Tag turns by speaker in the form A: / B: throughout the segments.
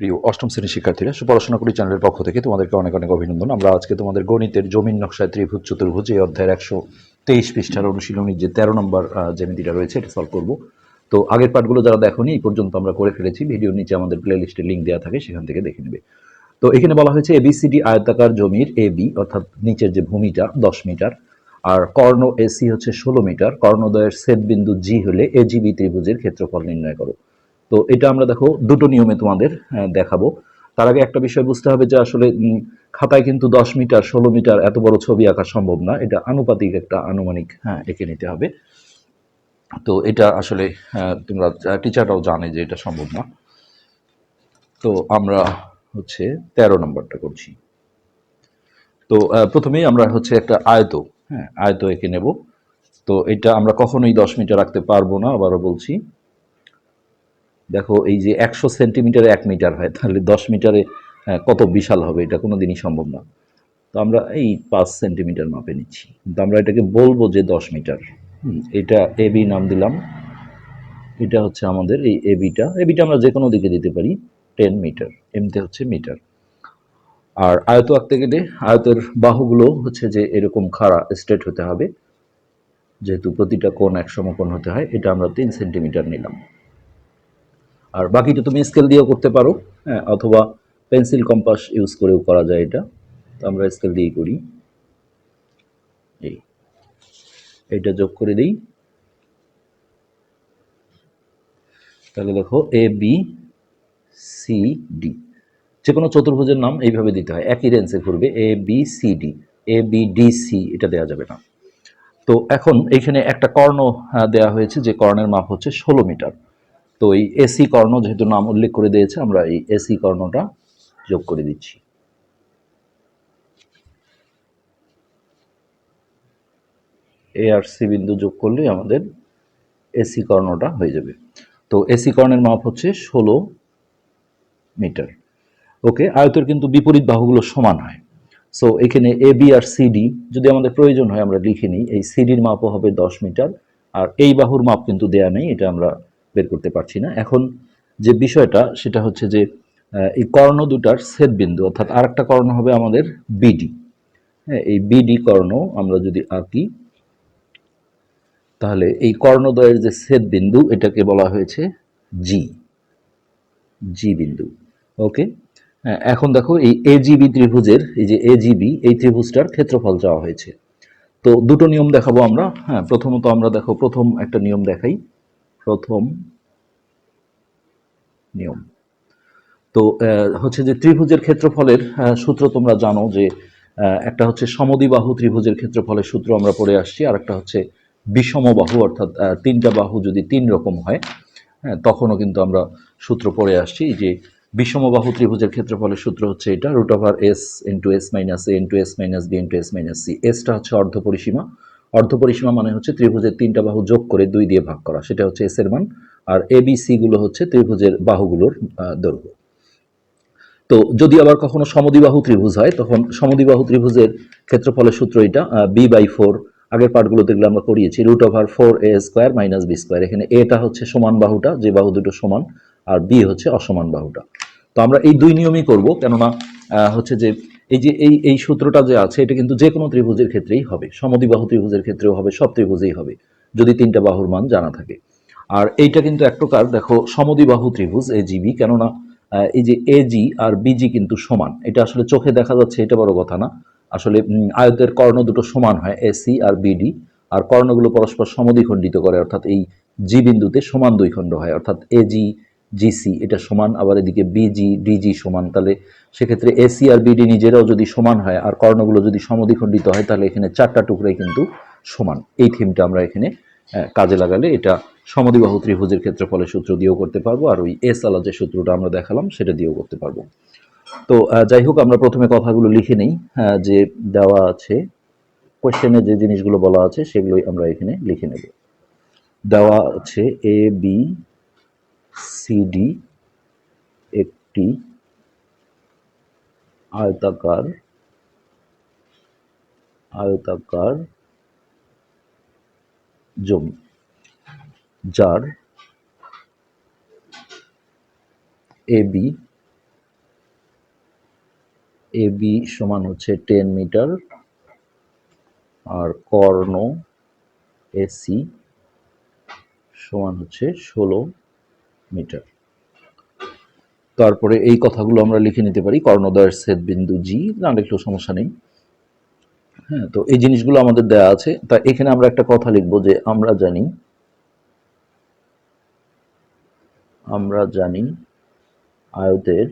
A: প্রিয় অষ্টম শ্রেণির শিক্ষার্থীরা সুপড়াশোনা করি চ্যানেলের পক্ষ থেকে তোমাদেরকে অনেক অনেক অভিনন্দন। আমরা আজকে তোমাদের গণিতের জমিন নকশায় ত্রিভুজ চতুর্ভুজ এই অধ্যায়ের একশো তেইশ পৃষ্ঠার অনুশীলনীর যে তেরো নম্বর জ্যামিতিটা রয়েছে, এটা সলভ করব। তো আগের পার্টগুলো যারা দেখোনি, এই পর্যন্ত আমরা করে ফেলেছি। ভিডিওর নিচে আমাদের প্লে লিস্টে লিঙ্ক দেওয়া থাকে, সেখান থেকে দেখে নেবে। তো এখানে বলা হয়েছে এ এবিসিডি আয়তাকার জমির এ বি অর্থাৎ নিচের যে ভূমিটা, দশ মিটার, আর কর্ণ এসি হচ্ছে ষোলো মিটার। কর্ণদয়ের সেট বিন্দু জি হলে এ এজিবি ত্রিভুজের ক্ষেত্রফল নির্ণয় করো। তো এটা আমরা দেখো দুটো নিয়মে তোমাদের দেখাবো। তার আগে একটা বিষয় বুঝতে হবে যে আসলে খাতায় কিন্তু দশ মিটার, ষোলো মিটার এত বড় ছবি আঁকা সম্ভব না। এটা আনুপাতিক একটা আনুমানিক হ্যাঁ এঁকে নিতে হবে। তো এটা আসলে তোমরা টিচাররাও জানে যে এটা সম্ভব না। তো আমরা হচ্ছে তেরো নম্বরটা করছি। তো প্রথমেই আমরা হচ্ছে একটা আয়ত হ্যাঁ আয়ত এঁকে নেব। তো এটা আমরা কখনোই দশ মিটার রাখতে পারব না, আবারও বলছি। দেখো এই যে একশো সেন্টিমিটারে এক মিটার হয় তাহলে দশ মিটারে আহ, কত বিশাল হবে? এটা কোনো দিনই সম্ভব না। তো আমরা এই পাঁচ সেন্টিমিটার মাপে নিচ্ছি। কিন্তু আমরা এটাকে বলব যে দশ মিটার। এটা এবি নাম দিলাম। এটা হচ্ছে আমাদের এই এবিটা এবিটা আমরা যে কোনো দিকে দিতে পারি টেন মিটার। এমতে হচ্ছে মিটার। আর আয়ত আঁকতে গেলে আয়তের বাহুগুলো হচ্ছে যে এরকম খাড়া স্ট্রেট হতে হবে। যেহেতু প্রতিটা কোণ এক সমকোণ হতে হয় এটা আমরা তিন সেন্টিমিটার নিলাম। আর বাকিটা তুমি স্কেল দিয়েও করতে পারো। হ্যাঁ অথবা পেন্সিল কম্পাস ইউজ করেও করা যায় এটা। তো আমরা স্কেল দিয়েই করি। এই, এইটা যোগ করে দিই। তাহলে দেখো এ বি সি ডি যে কোনো চতুর্ভুজের নাম এইভাবে দিতে হয়। একই রেঞ্জে ঘুরবে। A B C D A B D C এটা দেওয়া যাবে না। তো এখন এখানে একটা কর্ণ দেওয়া হয়েছে, যে কর্ণের মাপ হচ্ছে ষোলো মিটার। তো এই এসি কর্ণ যেহেতু নাম উল্লেখ করে দিয়েছে, আমরা এই এসি কর্ণটা যোগ করে দিচ্ছি। এ আর সি বিন্দু যোগ করলে আমাদের এসি কর্ণটা হয়ে যাবে। তো এসি কর্ণের মাপ হচ্ছে ষোলো মিটার। ওকে, আয়তের কিন্তু বিপরীত বাহুগুলো সমান হয়। সো এখানে এ বি আর সিডি যদি আমাদের প্রয়োজন হয়, আমরা লিখে নিই। এই সিডির মাপও হবে দশ মিটার, আর এই বাহুর মাপ কিন্তু দেয়া নেই, এটা আমরা বের করতে পারছি না। এখন যে বিষয়টা সেটা হচ্ছে যে এই কর্ণ দুটার ছেদ বিন্দু অর্থাৎ আরেকটা কর্ণ হবে আমাদের বিডি। হ্যাঁ এই বিডি কর্ণ আমরা যদি আঁকি তাহলে এই কর্ণদ্বয়ের যে ছেদ বিন্দু এটাকে বলা হয়েছে জি জি বিন্দু। ওকে? হ্যাঁ, এখন দেখো এই এজিবি ত্রিভুজের এই যে এজিবি এই ত্রিভুজটার ক্ষেত্রফল চাওয়া হয়েছে। তো দুটো নিয়ম দেখাবো আমরা। হ্যাঁ প্রথমত আমরা দেখো প্রথম একটা নিয়ম দেখাই। প্রথম নিয়ম। তো হচ্ছে যে ত্রিভুজের ক্ষেত্রফলের সূত্র তোমরা জানো যে একটা হচ্ছে সমদ্বিবাহু ত্রিভুজের ক্ষেত্রফলের সূত্র আমরা পড়ে আসছি, আর একটা হচ্ছে বিষমবাহু, অর্থাৎ তিনটা বাহু যদি তিন রকম হয় হ্যাঁ তখনও কিন্তু আমরা সূত্র পড়ে আসছি যে বিষমবাহু ত্রিভুজের ক্ষেত্রফলের সূত্র হচ্ছে এটা root over S into S minus A into S minus B into S minus C এসটা হচ্ছে অর্ধ পরিসীমা অর্ধ পরিসীমা মানে হচ্ছে ত্রিভুজের তিনটা বাহু যোগ করে দুই দিয়ে ভাগ করা। সেটা হচ্ছে এস এর মান আর এ বি সি গুলো হচ্ছে ত্রিভুজের বাহুগুলোর দৈর্ঘ্য। তো যদি আবার কখনো সমদ্বিবাহু ত্রিভুজ হয়, তখন সমদ্বিবাহু ত্রিভুজের ক্ষেত্রফলের সূত্র এটা বি বাই ফোর আগের পার্টগুলোতে এগুলো আমরা করিয়েছি root over four A square minus B square এখানে এটা হচ্ছে সমান বাহুটা, যে বাহু দুটো সমান, আর বি হচ্ছে অসমান বাহুটা। তো আমরা এই দুই নিয়মই করব, কেননা হচ্ছে যে এই যে এই এই সূত্রটা যে আছে, এটা কিন্তু যে কোনো ত্রিভুজের ক্ষেত্রেই হবে। সমদ্বিবাহু ত্রিভুজের ক্ষেত্রেও হবে, সব ত্রিভুজেই হবে, যদি তিনটা বাহুর মান জানা থাকে। আর এইটা কিন্তু এক প্রকার, দেখো, সমদ্বিবাহু ত্রিভুজ এ জিবি কেননা এই যে এজি আর বিজি কিন্তু সমান। এটা আসলে চোখে দেখা যাচ্ছে, এটা বড় কথা না। আসলে আয়তের কর্ণ দুটো সমান হয় এসি আর বিডি আর কর্ণগুলো পরস্পর সমদ্বিখণ্ডিত করে, অর্থাৎ এই জি বিন্দুতে সমান দুই খণ্ড হয়, অর্থাৎ এজি জিসি, এটা সমান, আবার এদিকে বিজি, ডিজি সমান, তাহলে সেক্ষেত্রে এসি আর বিডি নিজেরাও যদি সমান হয়, আর কর্ণগুলো যদি সমদ্বিখণ্ডিত হয়, তাহলে এখানে চারটা টুকরাই কিন্তু সমান। এই থিমটা আমরা এখানে কাজে লাগালে এটা সমদ্বিবাহু ত্রিভুজের ক্ষেত্রফলের সূত্র দিয়েও করতে পারব, আর ওই এস আলা যে সূত্রটা আমরা দেখালাম, সেটা দিয়েও করতে পারব। তো যাই হোক, আমরা প্রথমে কথাগুলো লিখে নেই যে দেওয়া আছে কোয়েশ্চেনে যে জিনিসগুলো বলা আছে, সেগুলোই আমরা এখানে লিখে নেব। দেওয়া আছে এ, বি সিডি একটি আয়তাকার আয়তাকার জমি, যার এ বি এ বি সমান হচ্ছে টেন মিটার আর কর্ণ এসি সমান হচ্ছে ষোলো মিটার। তারপরে এই কথাগুলো আমরা লিখে নিতে পারি কর্ণদয়ের ছেদ বিন্দু জি না লিখলেও সমস্যা নেই। হ্যাঁ তো এই জিনিসগুলো আমাদের দেয়া আছে। তা এখানে আমরা একটা কথা লিখব যে আমরা জানি আমরা জানি আয়তের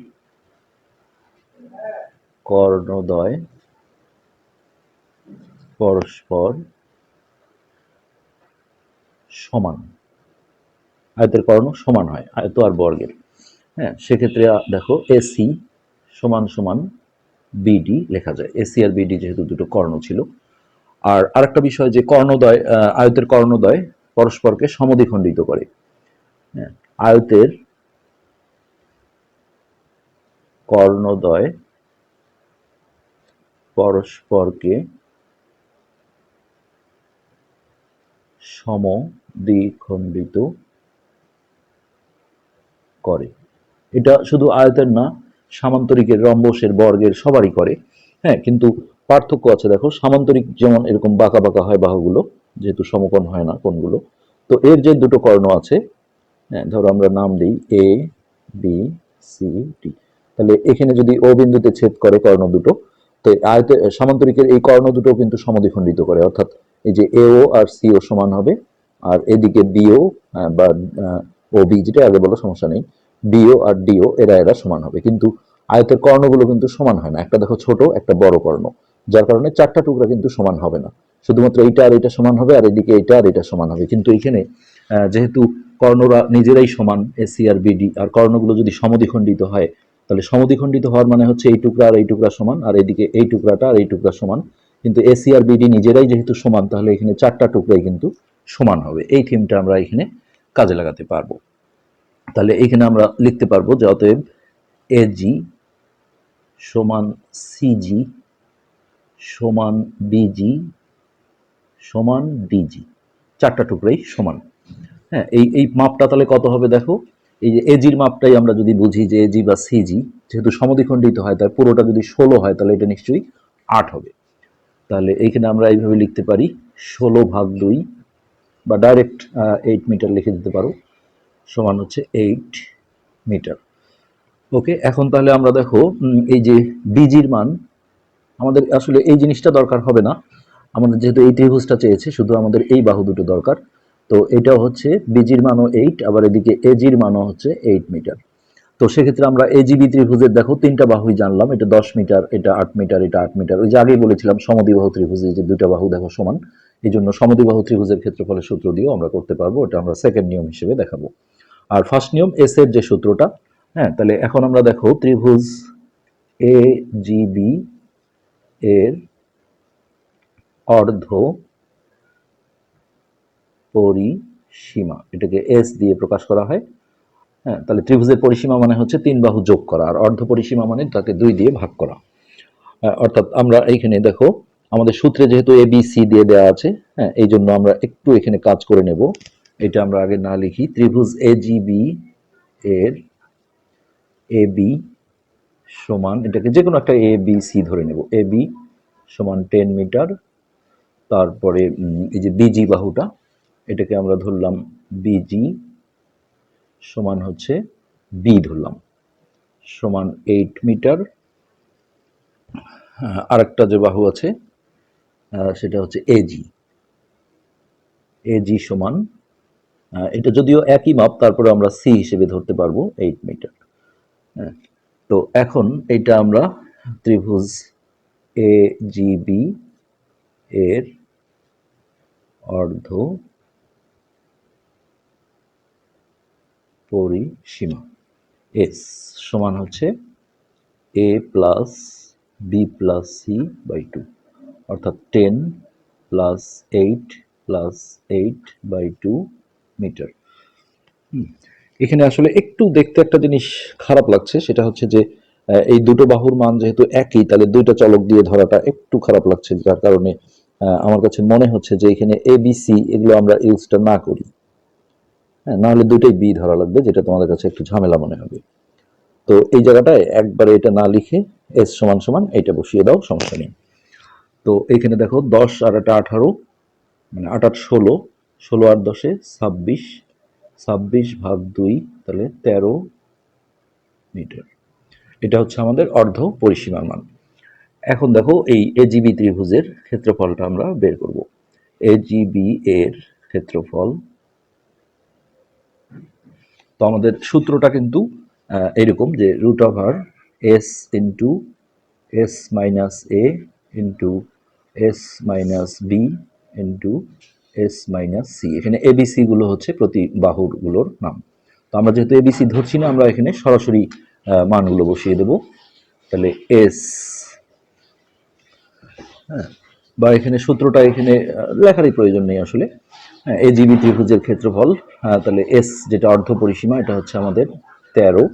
A: কর্ণদ্বয় পরস্পর সমান। আয়তের কর্ণ সমান হয় আয়ত আর বর্গের। হ্যাঁ সেক্ষেত্রে দেখো এসি সমান সমান বিডি লেখা যায়। এসি আর বিডি যেহেতু দুটো কর্ণ ছিল। আর আরেকটা বিষয় যে কর্ণদ্বয় আহ, আয়তের কর্ণদ্বয় পরস্পরকে সমদ্বিখণ্ডিত করে। হ্যাঁ, আয়তের কর্ণদ্বয় পরস্পরকে সমদ্বিখণ্ডিত করে। এটা শুধু আয়তের না, সামান্তরিকের, রম্বসের, বর্গের সবারই করে। হ্যাঁ কিন্তু পার্থক্য আছে দেখো, সামান্তরিক যেমন এরকম বাঁকা বাঁকা হয় বাহুগুলো, যেহেতু সমকোণ হয় না কোনগুলো তো এর যে দুটো কর্ণ আছে হ্যাঁ ধরো আমরা নাম দিই এ বি সি ডি তাহলে এখানে যদি ও বিন্দুতে ছেদ করে কর্ণ দুটো, তো আয়তে, সামান্তরিকের এই কর্ণ দুটো কিন্তু সমদ্বিখণ্ডিত করে, অর্থাৎ এই যে এও আর সিও সমান হবে, আর এদিকে বিও বা ও বি যেটা আগে বলো সমস্যা নেই। বিও আর ডিও এরা এরা সমান হবে। কিন্তু আয়তের কর্ণগুলো কিন্তু সমান হয় না। একটা দেখো ছোট একটা বড় কর্ণ। যার কারণে চারটা টুকরা কিন্তু সমান হবে না। শুধুমাত্র এইটা আর এটা সমান হবে আর এদিকে এটা আর এটা সমান হবে। কিন্তু আহ, যেহেতু কর্ণরা নিজেরাই সমান এসি আর বিডি আর কর্ণগুলো যদি সমদ্বিখণ্ডিত হয় তাহলে সমদ্বিখণ্ডিত হওয়ার মানে হচ্ছে এই টুকরা আর এই টুকরা সমান আর এদিকে এই টুকরাটা আর এই টুকরা সমান। কিন্তু এসি আর বিডি নিজেরাই যেহেতু সমান তাহলে এখানে চারটা টুকরাই কিন্তু সমান হবে। এই থিমটা আমরা এখানে কাজে লাগাতে পারব। তাহলে এখানে আমরা লিখতে পারব যে অতএব এজি সমান সিজি সমান বিজি সমান ডিজি চারটা টুকরাই সমান। হ্যাঁ এই এই মাপটা তাহলে কত হবে দেখো? এই যে এজির মাপটাই আমরা যদি বুঝি যে এজি বা সিজি যেহেতু সমদ্বিখণ্ডিত হয়, তার পুরোটা যদি ষোলো হয়, তাহলে এটা নিশ্চয়ই আট হবে। তাহলে এইখানে আমরা এইভাবে লিখতে পারি ষোলো ভাগ দুই বা ডাইরেক্ট এইট মিটার লিখে দিতে পারো। সমান হচ্ছে এইট মিটার ওকে এখন তাহলে আমরা দেখো এই যে বিজির মান, আমাদের আসলে এই জিনিসটা দরকার হবে না। আমাদের যেহেতু এই ত্রিভুজটা চেয়েছে, শুধু আমাদের এই বাহু দুটো দরকার। তো এটাও হচ্ছে বিজির মানও এইট আবার এদিকে এজির মানও হচ্ছে এইট মিটার তো সেক্ষেত্রে আমরা এজিবি ত্রিভুজের দেখো, তিনটা বাহুই জানলাম। এটা দশ মিটার এটা আট মিটার এটা আট মিটার ওই যে আগেই বলেছিলাম, সমদ্বিবাহু ত্রিভুজে যে দুইটা বাহু দেখো সমান। এই জন্য সমদ্বিবাহু ত্রিভুজের ক্ষেত্রফলের সূত্র দিয়েও আমরা করতে পারব, এটা আমরা সেকেন্ড নিয়ম হিসেবে দেখাবো। আর ফার্স্ট নিয়ম এস এর যে সূত্রটা হ্যাঁ তাহলে এখন আমরা দেখো ত্রিভুজ এ জিবি এর অর্ধ পরিসীমা, এটাকে এস দিয়ে প্রকাশ করা হয়। হ্যাঁ তাহলে ত্রিভুজের পরিসীমা মানে হচ্ছে তিন বাহু যোগ করা, আর অর্ধ পরিসীমা মানে তাকে দুই দিয়ে ভাগ করা। অর্থাৎ আমরা এইখানে দেখো আমাদের সূত্রে যেহেতু এ বি সি দিয়ে দেওয়া আছে হ্যাঁ এই জন্য আমরা একটু এখানে কাজ করে নেব। এটা আমরা আগে না লিখি। ত্রিভুজ এ জি বি এর এ বি সমান, এটাকে যে কোনো একটা এ বি সি ধরে নেব। এ বি সমান টেন মিটার তারপরে এই যে বিজি বাহুটা, এটাকে আমরা ধরলাম বিজি সমান হচ্ছে বি ধরলাম। সমান এইট মিটার আরেকটা যে বাহু আছে সেটা হচ্ছে এজি এজি সমান এটা যদিও একই মাপ তারপরে আমরা সি হিসেবে ধরতে পারব এইট মিটার হ্যাঁ তো এখন এটা আমরা ত্রিভুজ এ জিবি এর অর্ধ পরিসীমা। এস সমান হচ্ছে A plus B plus C by two অর্থাৎ ten plus eight plus eight by two metre এখানে আসলে একটু দেখতে একটা জিনিস খারাপ লাগছে, সেটা হচ্ছে যে এই দুটো বাহুর মান যেহেতু একই, তাহলে দুইটা চলক দিয়ে ধরাটা একটু খারাপ লাগছে, যার কারণে আমার কাছে মনে হচ্ছে যে এখানে এ বি সি এগুলো আমরা ইউজটা না করি। হ্যাঁ নাহলে দুটোই বি ধরা লাগবে, যেটা তোমাদের কাছে একটু ঝামেলা মনে হবে। তো এই জায়গাটায় একবারে এটা না লিখে এস সমান সমান এটা বসিয়ে দাও, সমস্যা নেই। তো এইখানে দেখো দশ আর এটা আঠারো মানে আট আট ষোলো ষোলো আর দশে ছাব্বিশ ছাব্বিশ ভাগ দুই তাহলে তেরো মিটার। এটা হচ্ছে আমাদের অর্ধ পরিসীমার মান। এখন দেখো এই এজিবি ত্রিভুজের ক্ষেত্রফলটা আমরা বের করব। এজিবি এর ক্ষেত্রফল, তো আমাদের সূত্রটা কিন্তু এরকম যে root over S into S minus A into S minus B into S minus C এখানে এবিসি গুলো হচ্ছে প্রতি বাহুরগুলোর নাম। তো আমরা যেহেতু এবিসি ধরছি না, আমরা এখানে সরাসরি মানগুলো বসিয়ে দেব। তাহলে এস হ্যাঁ বা এখানে সূত্রটা এখানে লেখারই প্রয়োজন নেই আসলে। হ্যাঁ এজিবি ত্রিভুজের ক্ষেত্রফল হ্যাঁ তাহলে এস যেটা অর্ধ পরিসীমা, এটা হচ্ছে আমাদের তেরো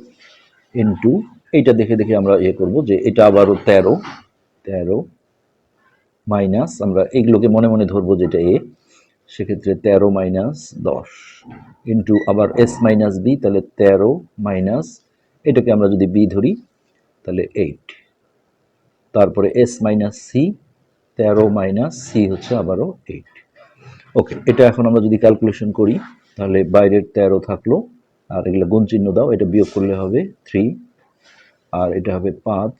A: ইন্টু এইটা দেখে দেখে আমরা ইয়ে করব যে এটা আবারও তেরো তেরো মাইনাস, আমরা এইগুলোকে মনে মনে ধরবো যেটা এ, সেক্ষেত্রে তেরো মাইনাস দশ ইন্টু আবার এস মাইনাস বি, তাহলে তেরো মাইনাস, এটাকে আমরা যদি বি ধরি, তাহলে এইট। তারপরে এস মাইনাস সি, তেরো মাইনাস সি হচ্ছে আবারও এইট। ওকে, এটা এখন আমরা যদি ক্যালকুলেশন করি, তাহলে বাইরের তেরো থাকল, আর এগুলো গুণ চিহ্ন দাও, এটা বিয়োগ করলে হবে থ্রি, আর এটা হবে পাঁচ,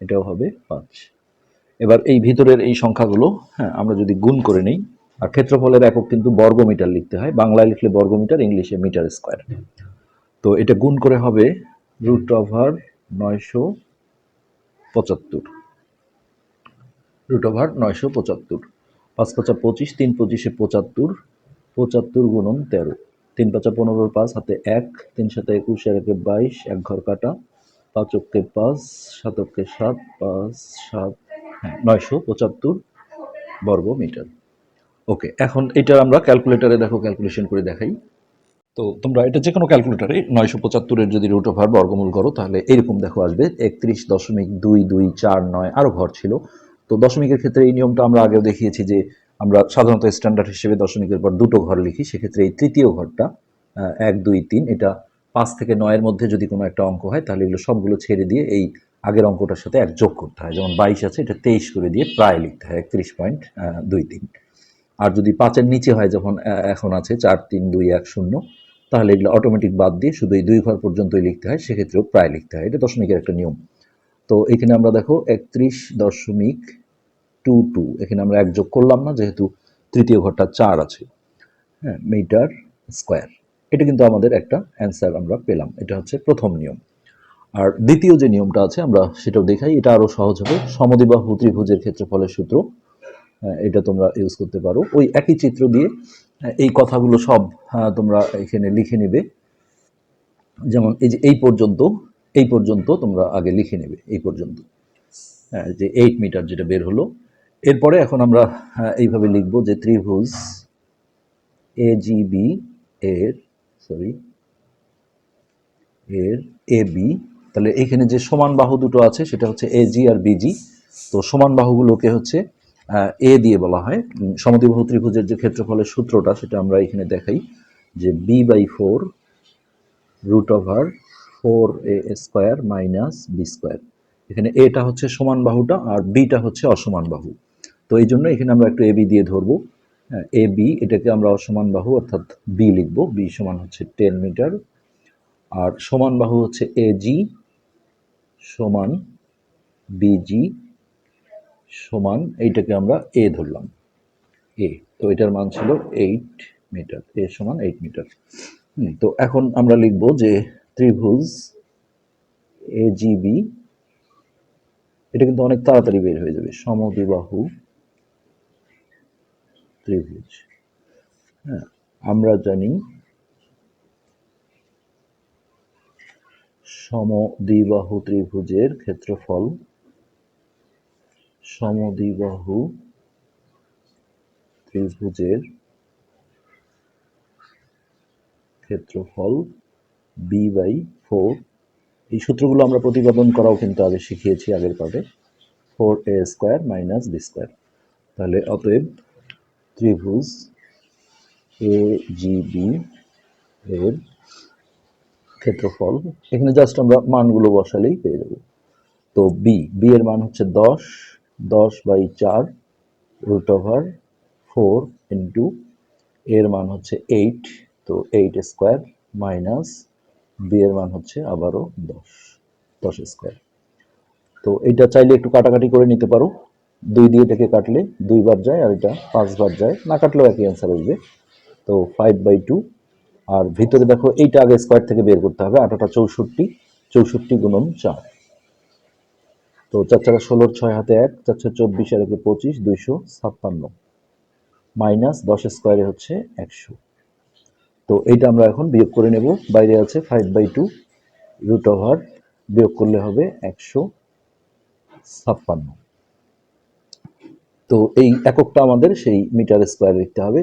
A: এটাও হবে পাঁচ। এবার এই ভিতরের এই সংখ্যাগুলো হ্যাঁ আমরা যদি গুণ করে নেই, আর ক্ষেত্রফলের একক কিন্তু বর্গমিটার লিখতে হয়, বাংলায় লিখলে বর্গমিটার, ইংলিশে মিটার স্কোয়ার। তো এটা গুণ করে হবে রুট ওভার নয়শো পঁচাত্তর। রুট ওভার নয়শো পঁচাত্তর। পাঁচ পাঁচা পঁচিশ, তিন পঁচিশে পঁচাত্তর পঁচাত্তর গুণন তেরো। তিন পাঁচা পনেরোর পাঁচ, হাতে এক, তিন সাথে একুশ আর বাইশ, এক ঘর কাটা, পাঁচ অক্কে পাঁচ, সাত অক্কে সাত, পাঁচ, সাত হ্যাঁ নয়শো পঁচাত্তর বর্গ মিটার। ওকে, এখন এটা আমরা ক্যালকুলেটারে দেখো, ক্যালকুলেশন করে দেখাই। তো তোমরা এটা যে কোনো ক্যালকুলেটারে নয়শো পঁচাত্তরের যদি রুট ওভার বর্গমূল করো, তাহলে এরকম দেখো আসবে, একত্রিশ দশমিক দুই দুই চার নয় আরও ঘর ছিল। তো দশমিকের ক্ষেত্রে এই নিয়মটা আমরা আগেও দেখিয়েছি যে আমরা সাধারণত স্ট্যান্ডার্ড হিসেবে দশমিকের পর দুটো ঘর লিখি, সেক্ষেত্রে এই তৃতীয় ঘরটা এক, দুই, তিন, এটা পাঁচ থেকে নয়ের মধ্যে যদি কোনো একটা অঙ্ক হয়, তাহলে এগুলো সবগুলো ছেড়ে দিয়ে এই আগের অঙ্কটার সাথে এক যোগ করতে হয়। যেমন বাইশ আছে, এটা তেইশ করে দিয়ে প্রায় লিখতে হয়, একত্রিশ পয়েন্ট দুই তিন। আর যদি পাঁচের নিচে হয়, যখন এখন আছে চার, তিন, দুই, এক, শূন্য, তাহলে এগুলো অটোমেটিক বাদ দিয়ে শুধু এই দুই ঘর পর্যন্তই লিখতে হয়, সেক্ষেত্রেও প্রায় লিখতে হয়। এটা দশমিকের একটা নিয়ম। তো এখানে আমরা দেখো একত্রিশ দশমিক টু টু। এখানে আমরা এক যোগ করলাম না, যেহেতু তৃতীয় ঘরটা চার আছে। হ্যাঁ মিটার স্কোয়ার। এটা কিন্তু আমাদের একটা অ্যান্সার আমরা পেলাম। এটা হচ্ছে প্রথম নিয়ম। আর দ্বিতীয় যে নিয়মটা আছে আমরা সেটাও দেখাই। এটা আরও সহজ হবে। সমদ্বিবাহু ত্রিভুজের ক্ষেত্রফলের সূত্র হ্যাঁ, এটা তোমরা ইউজ করতে পারো। ওই একই চিত্র দিয়ে হ্যাঁ, এই কথাগুলো সব হ্যাঁ, তোমরা এখানে লিখে নেবে। যেমন এই যে এই পর্যন্ত এই পর্যন্ত তোমরা আগে লিখে নেবে এই পর্যন্ত। যে এইট মিটার যেটা বের হলো। এরপরে এখন আমরা এইভাবে লিখব যে ত্রিভুজ এ বি এর সরি এর এ বি তাহলে এখানে যে সমান বাহু দুটো আছে, সেটা হচ্ছে এ জি আর বিজি তো সমান বাহুগুলোকে হচ্ছে এ দিয়ে বলা হয়। সমদ্বিবাহু ত্রিভুজের যে ক্ষেত্রফলের সূত্রটা, সেটা আমরা এখানে দেখাই যে B by four root over four A square minus B square এখানে এটা হচ্ছে সমান বাহুটা আর বিটা হচ্ছে অসমান বাহু। তো এই জন্য এখানে আমরা একটু এ বি দিয়ে ধরবো। এ বি এটাকে আমরা অসমান বাহু অর্থাৎ বি লিখব। বি সমান হচ্ছে টেন মিটার আর সমান বাহু হচ্ছে এজি সমান বিজি সমান এইটাকে আমরা এ ধরলাম। এ তো এটার মান ছিল এইট মিটার এ সমান এইট মিটার তো এখন আমরা লিখব যে ত্রিভুজ এজিবি এটা কিন্তু অনেক তাড়াতাড়ি বের হয়ে যাবে সমদ্বিবাহু ত্রিভুজ। হ্যাঁ আমরা জানি সমদ্বিবাহু ত্রিভুজের ক্ষেত্রফল। সমদ্বিবাহু ত্রিভুজের ক্ষেত্রফল বি বাই ফোর। এই সূত্রগুলো আমরা প্রতিপাদন করাও কিন্তু আগে শিখিয়েছি আগের পার্টে four A square minus B square. তাহলে অতএব ত্রিভুজ এ জি বি এর ক্ষেত্রফল, এখানে জাস্ট আমরা মানগুলো বসালেই পেয়ে যাব। তো বি বি এর মান হচ্ছে দশ দশ বাই চার রুট ওভার ফোর ইন্টু এর মান হচ্ছে এইট তো এইট স্কোয়ার মাইনাস বি এর মান হচ্ছে আবারও দশ দশ স্কোয়ার তো এটা চাইলে একটু কাটাকাটি করে নিতে পারো। দুই দিয়ে থেকে কাটলে দুইবার যায় আর এটা পাঁচবার যায়। না কাটলেও একই অ্যান্সার আসবে। তো ফাইভ বাই টু আর ভিতরে দেখো এইটা আগে স্কোয়ার থেকে বের করতে হবে আঠাটা চৌষট্টি চৌষট্টি গুণন চার। তো চার চারা ষোলোর ছয় হাতে এক চার চার চব্বিশ আর একে পঁচিশ দুইশো ছাপ্পান্ন। মাইনাস দশ স্কোয়ারে হচ্ছে একশো। তো এইটা আমরা এখন বিয়োগ করে নেব বাইরে আছে five by two root over বিয়োগ করলে হবে একশো ছাপ্পান্ন। তো এই এককটা আমাদের সেই মিটার স্কোয়ারে লিখতে হবে।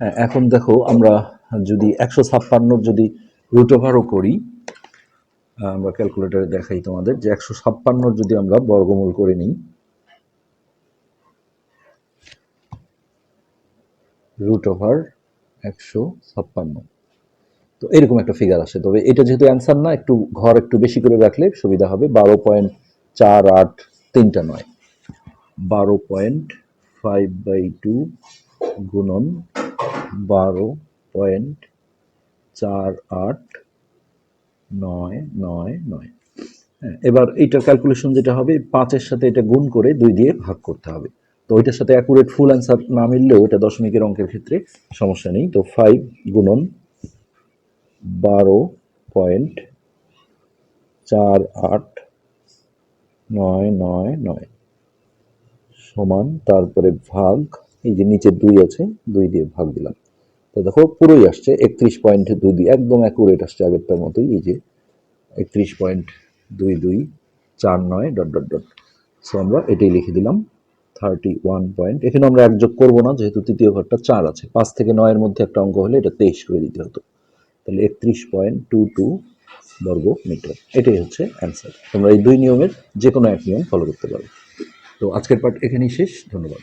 A: হ্যাঁ, এখন দেখো আমরা যদি একশো ছাপ্পান্নর যদি রুট ওভারও করি আমরা ক্যালকুলেটারে দেখাই তোমাদের যে একশো ছাপ্পান্নর যদি আমরা বর্গমূল করে নিই রুট ওভার একশো ছাপ্পান্ন। তো এরকম একটা ফিগার আসে। তবে এটা যেহেতু অ্যান্সার না, একটু ঘর একটু বেশি করে রাখলে সুবিধা হবে। বারো পয়েন্ট চার আট তিনটা নয়। বারো পয়েন্ট ফাইভ বাই টু গুণন বারো পয়েন্ট চার আট নয় নয় নয়। হ্যাঁ এবার এইটার ক্যালকুলেশন যেটা হবে, পাঁচের সাথে এটা গুণ করে দুই দিয়ে ভাগ করতে হবে। তো ওইটার সাথে অ্যাকুরেট ফুল অ্যান্সার না মিললেও এটা দশমিকের অঙ্কের ক্ষেত্রে সমস্যা নেই। তো ফাইভ গুণন বারো পয়েন্ট চার আট নয় নয় নয় সমান, তারপরে ভাগ, এই যে নিচে দুই আছে, দুই দিয়ে ভাগ দিলাম। তো দেখো, পুরোই আসছে, একত্রিশ পয়েন্ট দুই দুই, একদম অ্যাকুরেট আসছে আগেরটার মতোই, এই যে একত্রিশ পয়েন্ট দুই দুই, চার নয় ডট ডট ডট সো আমরা এটাই লিখে দিলাম থার্টি ওয়ান পয়েন্ট এখানে আমরা এক যোগ করব না, যেহেতু তৃতীয় ঘরটা চার আছে। পাঁচ থেকে নয়ের মধ্যে একটা অঙ্ক হলে এটা তেইশ করে দিতে হতো। তাহলে একত্রিশ পয়েন্ট টু টু বর্গ মিটার, এটাই হচ্ছে অ্যান্সার তোমরা এই দুই নিয়মের যে কোনো এক নিয়ম ফলো করতে পারো। তো আজকের পার্ট এখানেই শেষ, ধন্যবাদ।